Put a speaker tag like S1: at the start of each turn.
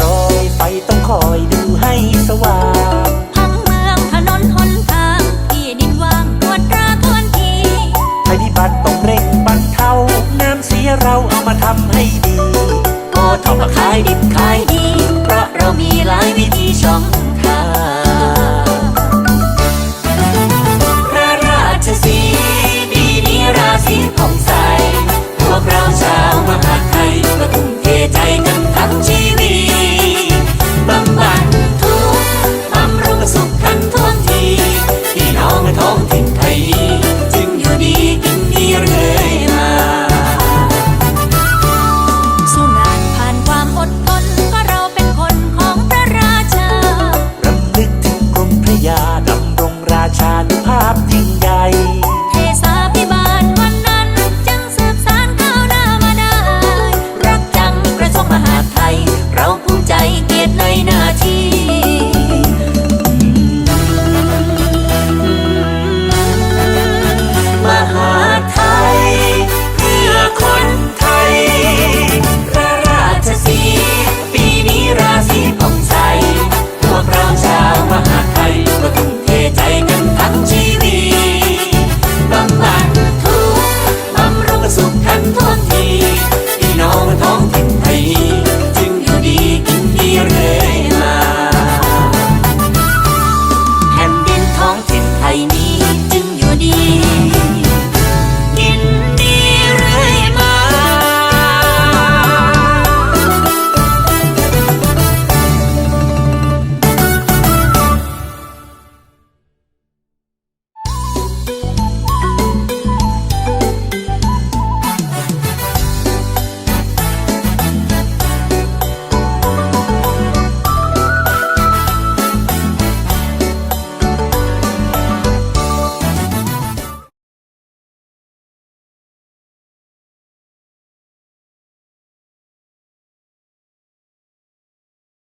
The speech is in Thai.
S1: รอยไฟต้องคอยดูให้สว่าง
S2: พังเมืองถนนหนทางที่ดินว่างตวจตราทวนที
S1: ภัยพิบัติต้องเร่งบรรเทาน้ำเสียเราเอามาทำให้ดีพอทำมาขายดิบขายดี เพราะเรามีหลายวิธีช่อง